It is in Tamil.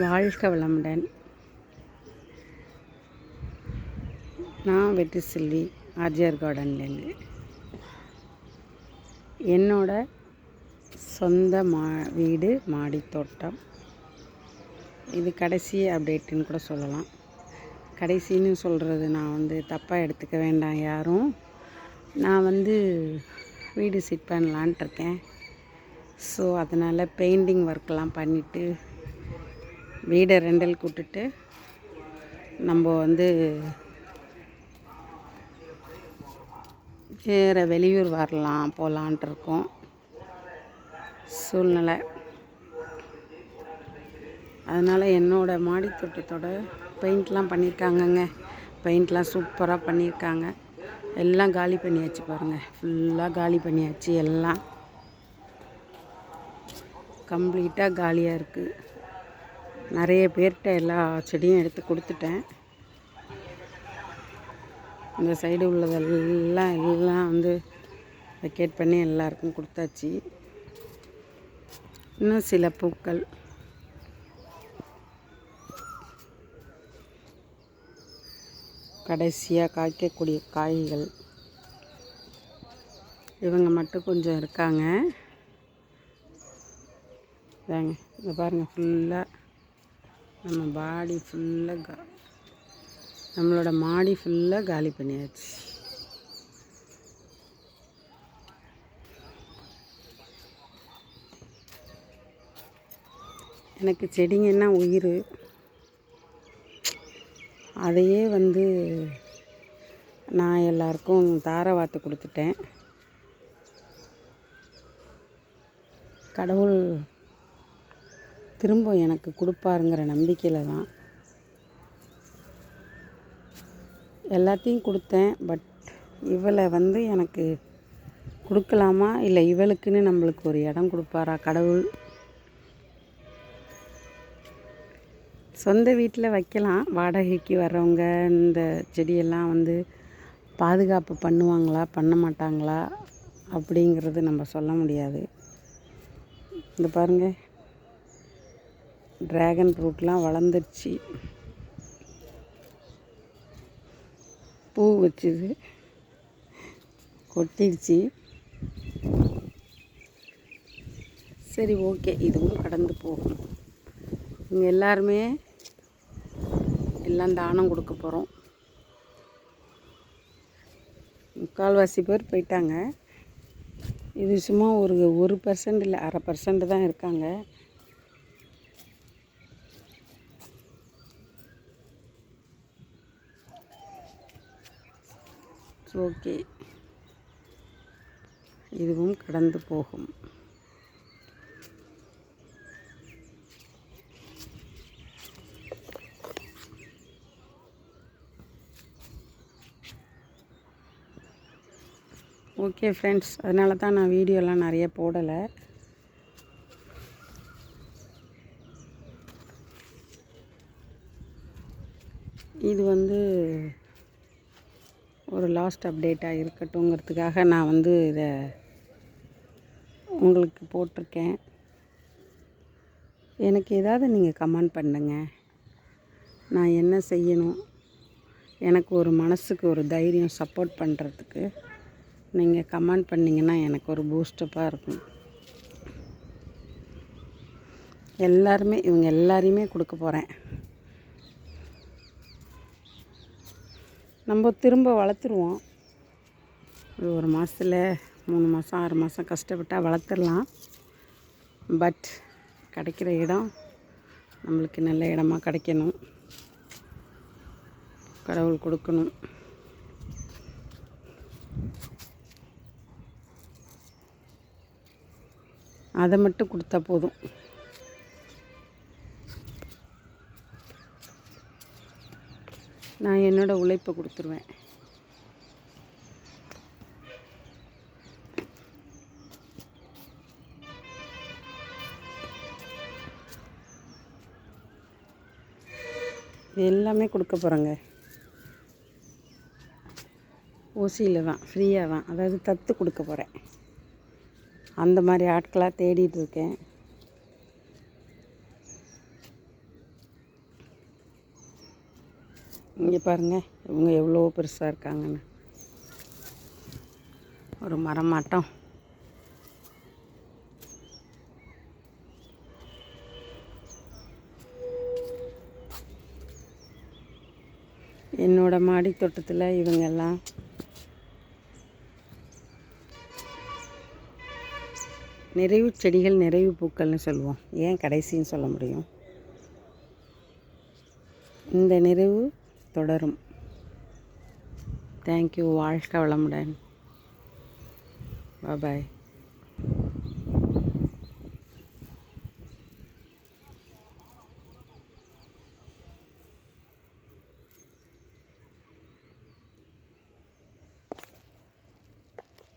வாழ்க வளமுடன் நான் வெற்றி செல்வி ஆர்ஜிஆர் கார்டன்லேருந்து. என்னோட சொந்த மா வீடு மாடி தோட்டம் இது கடைசி அப்டேட்டுன்னு கூட சொல்லலாம். கடைசின்னு சொல்கிறது நான் வந்து தப்பாக எடுத்துக்க வேண்டாம் யாரும். நான் வந்து வீடு செட் பண்ணலான்ட்டு இருக்கேன் ஸோ அதனால் பெயிண்டிங் ஒர்க்லாம் பண்ணிவிட்டு வீடை ரெண்டல் கூட்டுட்டு நம்ம வந்து வேறு வெளியூர் வரலாம் போகலான்ட்டு இருக்கோம். சூழ்நிலை. அதனால் என்னோடய மாடி தோட்டத்தோட பெயிண்ட்லாம் பண்ணியிருக்காங்கங்க. பெயிண்ட்லாம் சூப்பராக பண்ணியிருக்காங்க. எல்லாம் காலி பண்ணியாச்சு பாருங்கள் ஃபுல்லாக காலி பண்ணியாச்சு எல்லாம். கம்ப்ளீட்டாக காலியாக இருக்குது நிறைய பேர்கிட்ட எல்லா செடியும் எடுத்து கொடுத்துட்டேன். இந்த சைடு உள்ளதெல்லாம் எல்லாம் வந்து வெக்கேட் பண்ணி எல்லாருக்கும் கொடுத்தாச்சு. இன்னும் சில பூக்கள். கடைசியாக காய்க்கக்கூடிய காய்கள். இவங்க மட்டும் கொஞ்சம் இருக்காங்க. இதாங்க இந்த பாருங்கள் ஃபுல்லாக நம்ம பாடி ஃபுல்லாக கா நம்மளோட மாடி ஃபுல்லாக காலி பண்ணியாச்சு. எனக்கு செடிங்கன்னா உயிர். அதையே வந்து நான் எல்லாருக்கும் தார வாத்து கொடுத்துட்டேன். கடவுள் திரும்ப எனக்கு கொடுப்பாருங்கிற நம்பிக்கையில் தான். எல்லாத்தையும் கொடுத்தேன். பட் இவளை வந்து எனக்கு கொடுக்கலாமா? இல்லை இவளுக்குன்னு நம்மளுக்கு ஒரு இடம் கொடுப்பாரா கடவுள்? சொந்த வீட்டில் வைக்கலாம். வாடகைக்கு வர்றவங்க இந்த செடியெல்லாம் வந்து பாதுகாப்பு பண்ணுவாங்களா பண்ண மாட்டாங்களா? அப்படிங்கிறது நம்ம சொல்ல முடியாது. இந்த பாருங்கள் ட்ராகன் ஃப்ரூட்லாம் வளர்ந்துருச்சு. பூ வச்சுது. கொட்டிடுச்சு சரி ஓகே. இதுவும் கடந்து போகும். இங்கே எல்லாருமே எல்லாம் தானம் கொடுக்க போகிறோம் முக்கால்வாசி பேர் போயிட்டாங்க. இது சும்மா ஒரு ஒரு பர்சன்ட் இல்லை அரை பர்சன்ட் தான் இருக்காங்க. ஓகே. இதுவும் கடந்து போகும். ஓகே ஃப்ரெண்ட்ஸ் அதனால தான் நான் வீடியோலாம் நிறைய போடலை. இது வந்து ஒரு லாஸ்ட் அப்டேட்டாக இருக்கட்டுங்கிறதுக்காக நான் வந்து இதை உங்களுக்கு போட்டிருக்கேன். எனக்கு ஏதாவது நீங்கள் கமெண்ட் பண்ணுங்க. நான் என்ன செய்யணும்? எனக்கு ஒரு மனசுக்கு ஒரு தைரியம் சப்போர்ட் பண்ணுறதுக்கு நீங்கள் கமெண்ட் பண்ணிங்கன்னா எனக்கு ஒரு பூஸ்டப்பாக இருக்கும். எல்லாருமே இவங்க எல்லாரையுமே கொடுக்க போகிறேன் நம்ம திரும்ப வளர்த்துருவோம். ஒரு ஒரு மாதத்தில் மூணு மாதம் ஆறு மாதம் கஷ்டப்பட்டால் வளர்த்துடலாம் பட் கிடைக்கிற இடம் நம்மளுக்கு நல்ல இடமா கிடைக்கணும். கடவுள் கொடுக்கணும். அதை மட்டும் கொடுத்தா போதும். நான் என்னோடய உழைப்பை கொடுத்துருவேன். இது எல்லாமே கொடுக்க போகிறேங்க ஓசியில் தான் ஃப்ரீயாக தான். அதாவது தத்து கொடுக்க போகிறேன் அந்த மாதிரி ஆட்களாக தேடிட்டு இருக்கேன். இங்கே பாருங்கள் இவங்க எவ்வளோ பெருசாக இருக்காங்கன்னு. ஒரு மரமாட்டம். என்னோட மாடி தோட்டத்தில் இவங்கெல்லாம் நிறைவு செடிகள் நிறைவு பூக்கள்னு சொல்லுவோம். ஏன் கடைசின்னு சொல்ல முடியும்? இந்த நிறைவு தொடரும். தேங்க்யூ வாழ்க வளமுடன். பாய்